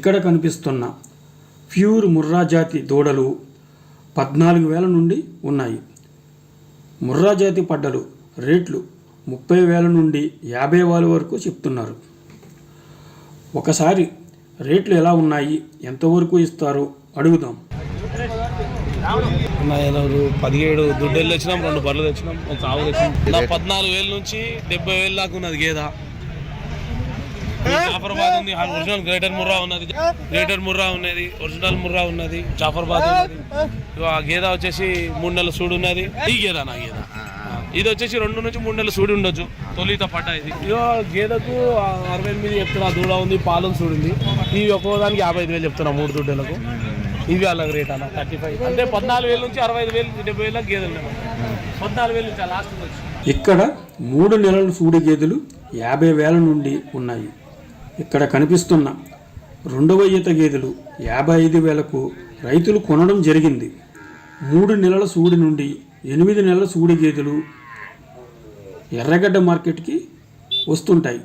ఇక్కడ కనిపిస్తున్న ప్యూర్ ముర్రా జాతి దూడలు పద్నాలుగు వేల నుండి ఉన్నాయి. ముర్రా జాతి పడ్డలు రేట్లు ముప్పై వేల నుండి యాభై వేల వరకు చెప్తున్నారు. ఒకసారి రేట్లు ఎలా ఉన్నాయి? ఎంతవరకు ఇస్తారు? అడుగుదాం. పదిహేడు దుడ్డెళ్ళు తెచ్చినాం రెండు బర్రెలు తెచ్చినాం ఒక ఆవు తెచ్చినాం. పద్నాలుగు వేల నుంచి డెబ్బై వేలు దాకా ఉన్నది గేదా. జాఫర్బాద్ ఉంది. ఒరిజినల్ గ్రేటర్ ముర్రా ఉన్నది. గ్రేటర్ ముర్రా ఉన్నది. ఒరిజినల్ ముర్రా ఉన్నది. జాఫర్బాద్ ఉన్నది. ఆ గేద వచ్చేసి మూడు నెలల సూడు ఉన్నది. ఈ గేద నా గేద? ఇది వచ్చేసి రెండు నుంచి మూడు నెలలు సూడి ఉండొచ్చు. తొలిత పట ఇది. ఇగో గేదకు అరవై ఎనిమిది చెప్తున్నా. దూడ ఉంది పాలం సూడింది ఇవి ఒక్కో దానికి యాభై ఐదు వేలు చెప్తున్నా మూడు దుడ్డలకు ఇవి అలాగ రేట్ అన్న థర్టీ ఫైవ్. అంటే పద్నాలుగు వేల నుంచి అరవై ఐదు వేలు డెబ్బై వేల గేదెలు పద్నాలుగు వేలు నుంచి లాస్ట్ ఇక్కడ మూడు నెలల సూడి గేదెలు యాభై వేల నుండి ఉన్నాయి. ఇక్కడ కనిపిస్తున్న రెండవ ఈత గేదెలు యాభై ఐదు వేలకు రైతులు కొనడం జరిగింది. మూడు నెలల సూడి నుండి ఎనిమిది నెలల సూడి గేదెలు ఎర్రగడ్డ మార్కెట్కి వస్తుంటాయి.